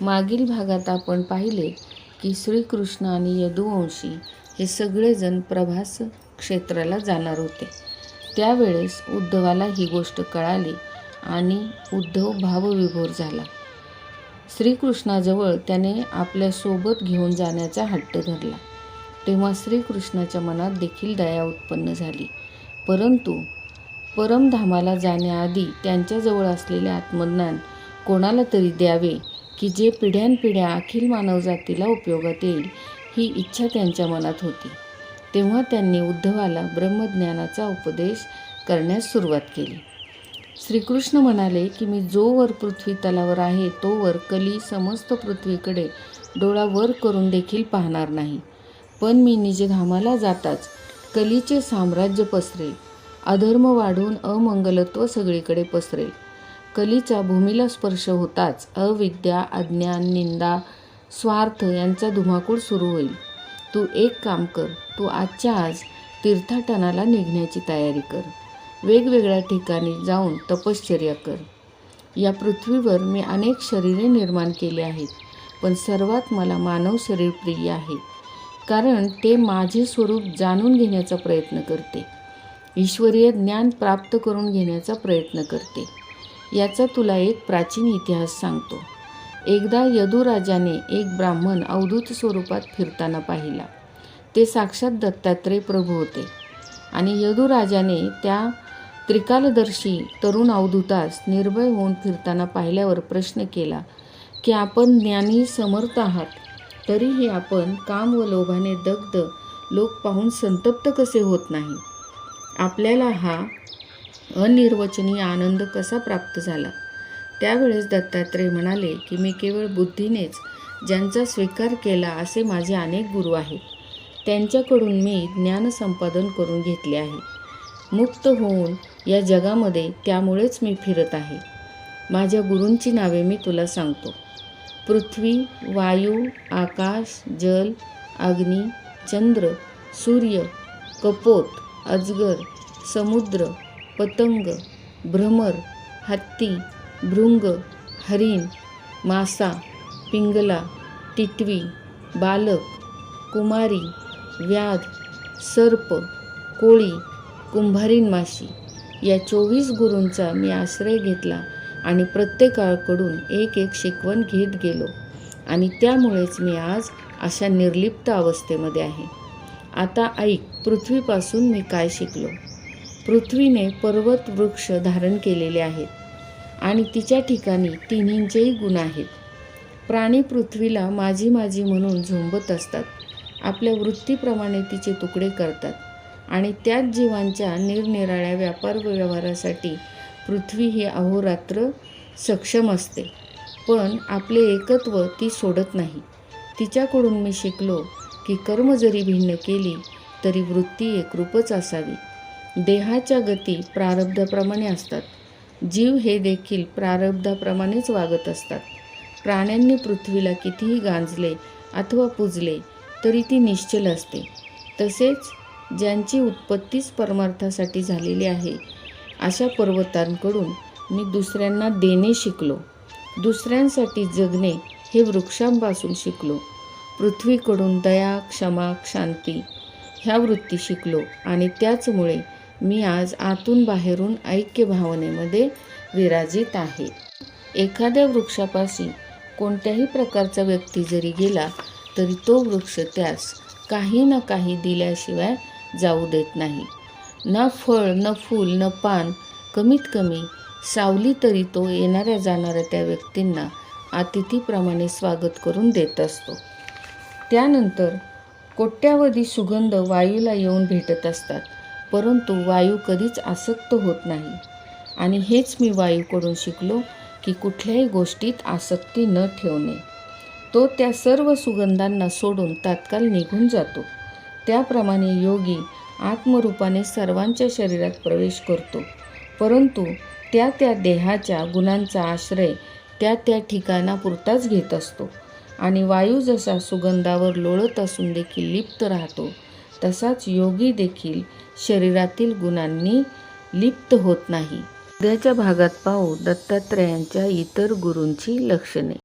मागील भागात आपण पाहिले की श्रीकृष्ण आणि यदुवंशी हे सगळेजण प्रभास क्षेत्राला जाणार होते. त्यावेळेस उद्धवाला ही गोष्ट कळाली आणि उद्धव भावविभोर झाला. श्रीकृष्णाजवळ त्याने आपल्यासोबत घेऊन जाण्याचा हट्ट धरला. तेव्हा श्रीकृष्णाच्या मनात देखील दया उत्पन्न झाली. परंतु परमधामाला जाण्याआधी त्यांच्याजवळ असलेले आत्मज्ञान कोणाला तरी द्यावे की जे पिढ्यानपिढ्या अखिल मानवजातीला उपयोगात येईल ही इच्छा त्यांच्या मनात होती. तेव्हा त्यांनी उद्धवाला ब्रह्मज्ञानाचा उपदेश करण्यास सुरुवात केली. श्रीकृष्ण म्हणाले की मी जोवर पृथ्वी तलावर आहे तोवर कली समस्त पृथ्वीकडे डोळा वर करून देखील पाहणार नाही. पण मी निजधामाला जाताच कलीचे साम्राज्य पसरेल. अधर्म वाढून अमंगलत्व सगळीकडे पसरेल. कलीचा भूमीला स्पर्श होताच अविद्या अज्ञान निंदा स्वार्थ यांचा धुमाकूळ सुरू होईल. तू एक काम कर तू आजच्या आज तीर्थाटनाला निघण्याची तयारी कर. वेगवेगळ्या ठिकाणी जाऊन तपश्चर्या कर. या पृथ्वीवर मी अनेक शरीरे निर्माण केली आहेत पण सर्वात मला मानव शरीर प्रिय आहे कारण ते माझे स्वरूप जाणून घेण्याचा प्रयत्न करते. ईश्वरीय ज्ञान प्राप्त करून घेण्याचा प्रयत्न करते. याचा तुला एक प्राचीन इतिहास सांगतो. एकदा यदुराजाने एक ब्राह्मण अवधूत स्वरूपात फिरताना पाहिला. ते साक्षात दत्तात्रय प्रभू होते आणि यदुराजाने त्या त्रिकालदर्शी तरुण अवधूतास निर्भय होऊन फिरताना पाहिल्यावर प्रश्न केला की आपण ज्ञानी समर्थ आहात तरीही आपण काम व लोभाने दग्ध लोक पाहून संतप्त कसे होत नाही? आपल्याला हा अनिर्वचनीय आनंद कसा प्राप्त झाला? त्यावेळेस दत्तात्रय म्हणाले की मी केवळ बुद्धीनेच ज्यांचा स्वीकार केला असे माझे अनेक गुरु आहेत. त्यांच्याकडून मी ज्ञानसंपादन करून घेतले आहे. मुक्त होऊन या जगामध्ये त्यामुळेच मी फिरत आहे. माझ्या गुरूंची नावे मी तुला सांगतो. पृथ्वी वायू आकाश जल अग्नी चंद्र सूर्य कपोत अजगर समुद्र पतंग भ्रमर हत्ती भृंग हरिण मासा पिंगला टिटवी बालक कुमारी व्याध सर्प कोळी कुंभारीण माशी. या चोवीस गुरूंचा मी आश्रय घेतला आणि प्रत्येकाकडून एक एक शिकवण घेत गेलो. आणि त्यामुळेच मी आज अशा निर्लिप्त अवस्थेमध्ये आहे. आता ऐक पृथ्वीपासून मी काय शिकलो? पृथ्वीने पर्वत वृक्ष धारण केलेले आहेत आणि तिच्या ठिकाणी तिन्हींचेही गुण आहेत. प्राणी पृथ्वीला माझी माझी म्हणून झोंबत असतात. आपल्या वृत्तीप्रमाणे तिचे तुकडे करतात आणि त्याच जीवांच्या निरनिराळ्या व्यापार व्यवहारासाठी पृथ्वी ही अहोरात्र सक्षम असते. पण आपले एकत्व ती सोडत नाही. तिच्याकडून मी शिकलो की कर्म जरी भिन्न केली तरी वृत्ती एकरूपच असावी. देहाच्या गती प्रारब्धाप्रमाणे असतात. जीव हे देखील प्रारब्धाप्रमाणेच वागत असतात. प्राण्यांनी पृथ्वीला कितीही गांजले अथवा पूजले तरी ती निश्चल असते. तसेच ज्यांची उत्पत्तीच परमार्थासाठी झालेली आहे अशा पर्वतांकडून मी दुसऱ्यांना देणे शिकलो. दुसऱ्यांसाठी जगणे हे वृक्षांपासून शिकलो. पृथ्वीकडून दया क्षमा शांती ह्या वृत्ती शिकलो आणि त्याचमुळे मी आज आतून बाहेरून ऐक्य भावनेमध्ये विराजित आहे. एखाद्या वृक्षापाशी कोणत्याही प्रकारचा व्यक्ती जरी गेला तरी तो वृक्ष त्यास काही ना काही दिल्याशिवाय जाऊ देत नाही. ना फळ न फूल न पान कमीत कमी सावली तरी तो येणाऱ्या जाणाऱ्या त्या व्यक्तींना अतिथीप्रमाणे स्वागत करून देत असतो. त्यानंतर कोट्यावधी सुगंध वायूला येऊन भेटत असतात. परंतु वायू कधीच आसक्त होत नाही. आणि हेच मी वायूकडून शिकलो की कुठल्याही गोष्टीत आसक्ती न ठेवणे. तो त्या सर्व सुगंधांना सोडून तात्काळ निघून जातो. त्याप्रमाणे योगी आत्मरूपाने सर्वांच्या शरीरात प्रवेश करतो. परंतु त्या त्या देहाच्या गुणांचा आश्रय त्या त्या ठिकाणापुरताच घेत असतो. आणि वायू जसा सुगंधावर लोळत असून देखील लिप्त राहतो तसाच योगी देखील शरीरातील गुणांनी लिप्त होत नाही. उद्याच्या भागात पाहू दत्तात्रयांच्या इतर गुरूंची लक्षणे.